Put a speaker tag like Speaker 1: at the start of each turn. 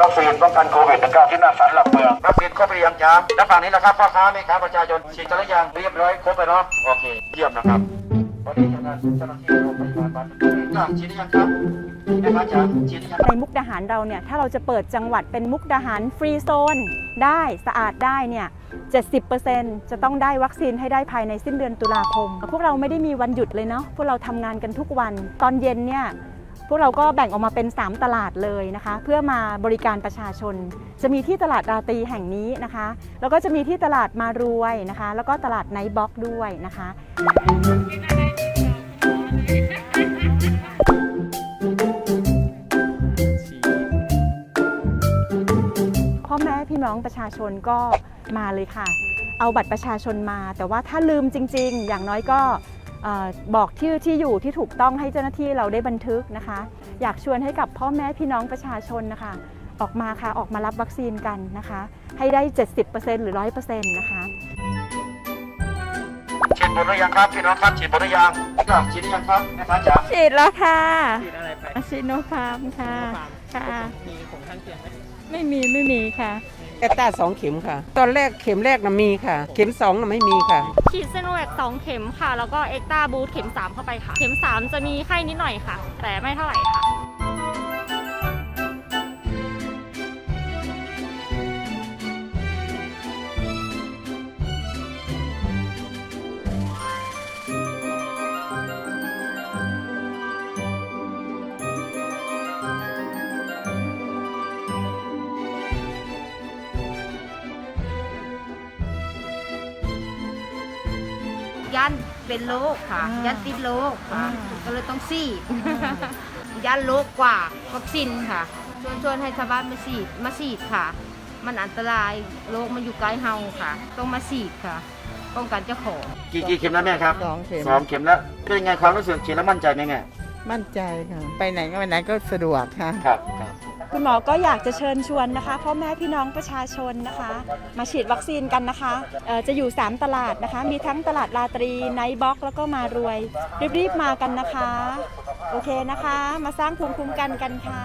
Speaker 1: วัคซีนป้องกันโควิด -19 ที่หน้าศาลหลักเมืองวัคซีนครบหรือยังจ๊ะแล้วฝั่งนี้นะครับพ่อค้าแม่ค้าประชาชนฉีดกันหรือยังเรียบร้อยครบไปเนาะโอเค เยี่ยมนะครับวันนี้เจ้าหน้าเจ้าหน้าที่โรงพยาบาลบ้านฉีดหรือยังครับแม่ค้าจ๋าฉีดหรือยัง
Speaker 2: ในมุกดาหารเราเนี่ยถ้าเราจะเปิดจังหวัดเป็นมุกดาหารฟรีโซนได้สะอาดได้เนี่ย70%จะต้องได้วัคซีนให้ได้ภายในสิ้นเดือนตุลาคม พวกเราไม่ได้มีวันหยุดเลยเนาะพวกเราทำงานกันทุกวัน ตอนเย็นเนี่ย พวกเราก็แบ่งออกมาเป็น 3 ตลาดเลยนะคะ เพื่อมาบริการประชาชน จะมีที่ตลาดราตรีแห่งนี้นะคะ แล้วก็จะมีที่ตลาดมารวยนะคะ แล้วก็ตลาดไนท์บ็อกด้วยนะคะพ่อแม่พี่น้องประชาชนก็มาเลยค่ะ เอาบัตรประชาชนมา แต่ว่าถ้าลืมจริง ๆ อย่างน้อยก็ บอกที่อที่อยู่ที่ถูกต้องให้เจ้าหน้าที่เราได้บันทึกนะคะ อยากชวนให้กับพ่อแม่พี่น้องประชาชนนะคะ ออกมาค่ะออกมารับวัคซีนกันนะคะ ให้ได้ 70%หรือ 100%นะคะ
Speaker 1: ฉีดหมดหรือยังครับพี่น้องครับฉีดหมดหรือยังครับฉีดหรือยังครับแม่ค้าจ๋า
Speaker 2: ฉีดแล้วค่ะ
Speaker 3: ฉีดอะไรไป
Speaker 2: ชิโนฟาร์มค่ะ
Speaker 3: ฟาร์ม
Speaker 2: ค่ะ
Speaker 3: มีผลข้างเคียงไหม
Speaker 2: ไม่มีไม่มีค่ะ
Speaker 4: แอตตาสองเข็มค่ะ ตอนแรกเข็มแรกนะมีค่ะ เข็มสองนะไม่มีค่ะ
Speaker 5: ฉีดเซโนแวค2เข็มค่ะ แล้วก็เอ็กตาบูทเข็ม3เข้าไปค่ะ เข็ม3จะมีไข้นิดหน่อยค่ะ แต่ไม่เท่าไหร่ค่ะ
Speaker 6: ยันเป็นโรคค่ะ
Speaker 2: อ่ายั
Speaker 6: ยันติดโรคค่ะ
Speaker 2: อ่า
Speaker 6: ก็เลยต้องซีดยันโรคกว่าวัคซีนค่ะชวนชวนให้ชาวบ้านมาฉีดมาฉีดค่ะ มันอันตรายโรคมันอยู่ใกล้เฮาค่ะ ต้องมาฉีดค่ะ ป้องกันเจ้าของ
Speaker 1: กี่กี่เข็มแล้วแม่ครับ
Speaker 4: สองเข็ม
Speaker 1: สองเข็มแล้วเป็นยังไงความรู้สึกฉีดแล้วมั่นใจไหมแม่
Speaker 4: มั่นใจค่ะ ไปไหนก็ไปไหนก็สะดวกค่ะ
Speaker 1: ครับครับ
Speaker 2: คุณหมอก็อยากจะเชิญชวนนะคะพ่อแม่พี่น้องประชาชนนะคะ มาฉีดวัคซีนกันนะคะจะอยู่ 3 ตลาดนะคะ มีทั้งตลาดราตรีไนท์บ็อกแล้วก็มารวย รีบๆมากันนะคะ โอเคนะคะ มาสร้างภูมิคุ้มกันกันค่ะ